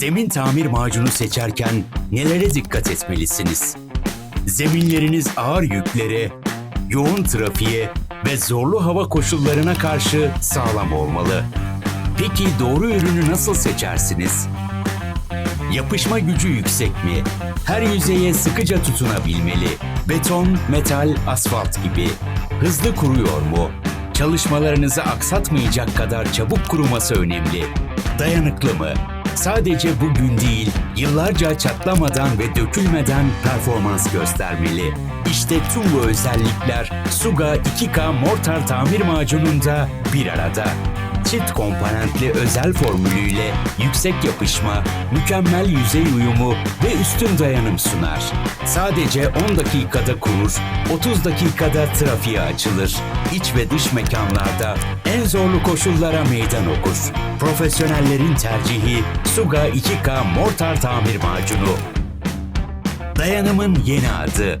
Zemin tamir macunu seçerken nelere dikkat etmelisiniz? Zeminleriniz ağır yüklere, yoğun trafiğe ve zorlu hava koşullarına karşı sağlam olmalı. Peki doğru ürünü nasıl seçersiniz? Yapışma gücü yüksek mi? Her yüzeye sıkıca tutunabilmeli. Beton, metal, asfalt gibi. Hızlı kuruyor mu? Çalışmalarınızı aksatmayacak kadar çabuk kuruması önemli. Dayanıklı mı? Sadece bugün değil, yıllarca çatlamadan ve dökülmeden performans göstermeli. İşte tüm bu özellikler Suga 2K Mortar Tamir Macununda bir arada çift komponentli özel formülüyle yüksek yapışma, mükemmel yüzey uyumu ve üstün dayanım sunar. Sadece 10 dakikada kurur, 30 dakikada trafiğe açılır. İç ve dış mekanlarda en zorlu koşullara meydan okur. Profesyonellerin tercihi Suga 2K Mortar Tamir Macunu. Dayanımın yeni adı